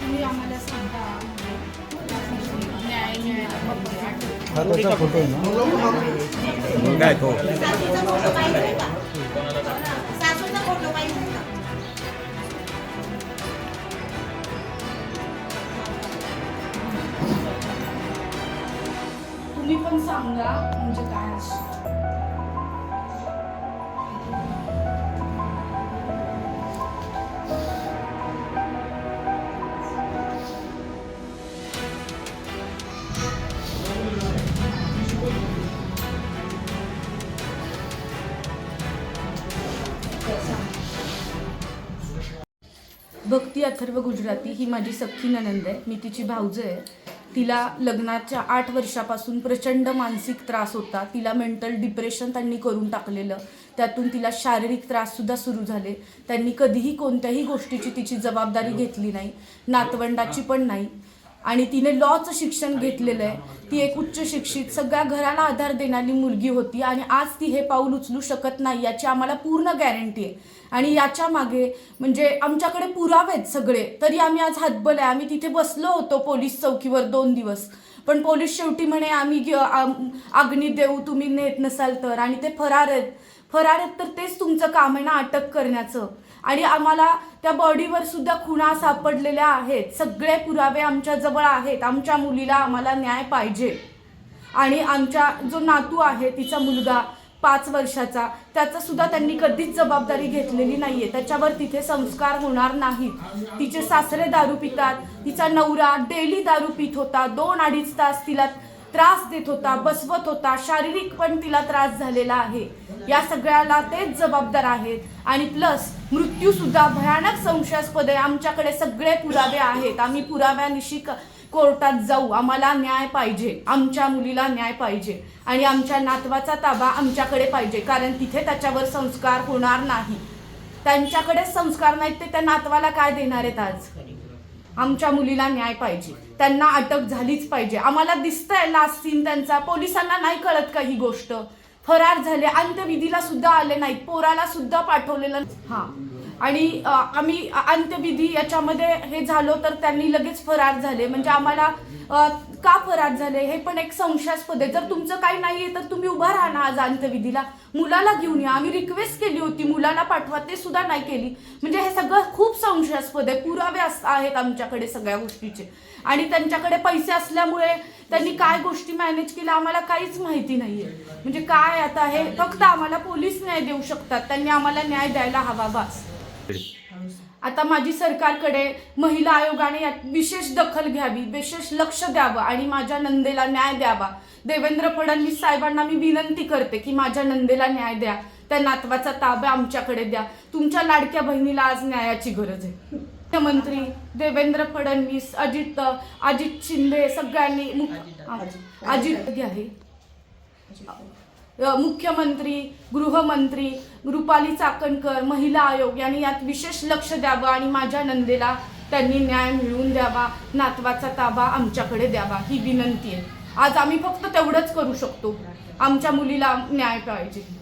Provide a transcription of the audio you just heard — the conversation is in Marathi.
तुम्ही आम्हाला सांगा. न्याय मिळायला बघूया. हा त्याचा फोटो आहे ना? काय तो? सासूचा फोटो पाहिजे का तुम्ही पण सांगा म्हणजे काय भक्ती अथर्व गुजराती ही माझी सख्खी ननंद आहे. मी तिची भाऊज आहे. तिला लग्नाच्या आठ वर्षापासून प्रचंड मानसिक त्रास होता. तिला मेंटल डिप्रेशन त्यांनी करून टाकलेलं. त्यातून तिला शारीरिक त्राससुद्धा सुरू झाले. त्यांनी कधीही कोणत्याही गोष्टीची तिची जबाबदारी घेतली नाही. नातवंडाची पण नाही. आणि तिने लॉचं शिक्षण घेतलेलं आहे. ती एक उच्च शिक्षित सगळ्या घराला आधार देणारी मुलगी होती आणि आज ती हे पाऊल उचलू शकत नाही याची आम्हाला पूर्ण गॅरंटी आहे. आणि याच्या मागे म्हणजे आमच्याकडे पुरावे आहेत सगळे. तरी आम्ही आज हातबल आहे. आम्ही तिथे बसलो होतो पोलीस चौकीवर दोन दिवस. पण पोलीस शेवटी म्हणे आम्ही अग्नी देऊ तुम्ही नेत नसाल तर. आणि ते फरार आहेत. फरार आहेत तर तेच तुमचं काम आहे ना अटक करण्याचं. आणि आम्हाला त्या बॉडीवर सुद्धा खुणा सापडलेल्या आहेत. सगळे पुरावे आमच्याजवळ आहेत. आमच्या मुलीला आम्हाला न्याय पाहिजे. आणि आमच्या जो नातू आहे तिचा मुलगा पाच वर्षाचा त्याचा सुद्धा त्यांनी कधीच जबाबदारी घेतलेली नाहीये. त्याच्यावर तिथे संस्कार होणार नाहीत. तिचे सासरे दारू पितात तिचा नवरा डेली दारू पित होता. दोन अडीच तास तिला त्रास देत होता बसवत होता. शारीरिक पण तिला त्रास झालेला आहे. या सगळ्याला तेच जबाबदार आहेत आणि प्लस मृत्यू सुद्धा भयानक संशयास्पद आहे. आमच्याकडे सगळे पुरावे आहेत. आम्ही पुराव्यानिशी क- कोर्टात जाऊ. आम्हाला न्याय पाहिजे. आमच्या मुलीला न्याय पाहिजे. आणि आमच्या नातवाचा ताबा आमच्याकडे पाहिजे. कारण तिथे त्याच्यावर संस्कार होणार नाही. त्यांच्याकडे संस्कार नाहीत ते त्या नातवाला काय देणार आहेत आज? आमच्या मुलीला न्याय पाहिजे. त्यांना अटक झालीच पाहिजे. आम्हाला दिसतंय लास्ट सीन त्यांचा. पोलिसांना नाही कळत का ही गोष्ट? फरार झाले. अंत्यविधीला सुद्धा आले नाहीत. पोराला सुद्धा पाठवलेलं हा. आणि आम्ही अंत्यविधी याच्यामध्ये हे झालो तर त्यांनी लगेच फरार झाले. म्हणजे आम्हाला का फरार झाले हे पण एक संशयास्पद आहे. जर तुमचं काही नाहीये तर तुम्ही उभा राहा ना आज अंत्यविधीला. मुलाला घेऊन या. आम्ही रिक्वेस्ट केली होती मुलाला पाठवा ते सुद्धा नाही केली. म्हणजे हे सगळं खूप संशयास्पद आहे. पुरावे अस- आहेत आमच्याकडे सगळ्या गोष्टीचे. आणि त्यांच्याकडे पैसे असल्यामुळे त्यांनी काय गोष्टी मॅनेज केल्या आम्हाला काहीच माहिती नाहीये. म्हणजे काय आता हे? फक्त आम्हाला पोलीस न्याय देऊ शकतात. त्यांनी आम्हाला न्याय द्यायला हवा बस. आता माझी सरकारकडे महिला आयोगाने यात विशेष दखल घ्यावी विशेष लक्ष द्यावं आणि माझ्या नंदेला न्याय द्यावा. देवेंद्र फडणवीस साहेबांना मी विनंती करते की माझ्या नंदेला न्याय द्या. त्या नातवाचा ताबा आमच्याकडे द्या. तुमच्या लाडक्या बहिणीला आज न्यायाची गरज आहे. मुख्यमंत्री देवेंद्र फडणवीस अजित अजित शिंदे सगळ्यांनी अजित आहे. अ, मुख्यमंत्री गृहमंत्री रुपाली चाकणकर महिला आयोग यांनी यात विशेष लक्ष द्यावं आणि माझ्या नंदेला त्यांनी न्याय मिळवून द्यावा नातवाचा ताबा आमच्याकडे द्यावा ही विनंती आहे. आज आम्ही फक्त तेवढंच करू शकतो. आमच्या मुलीला न्याय पाहिजे.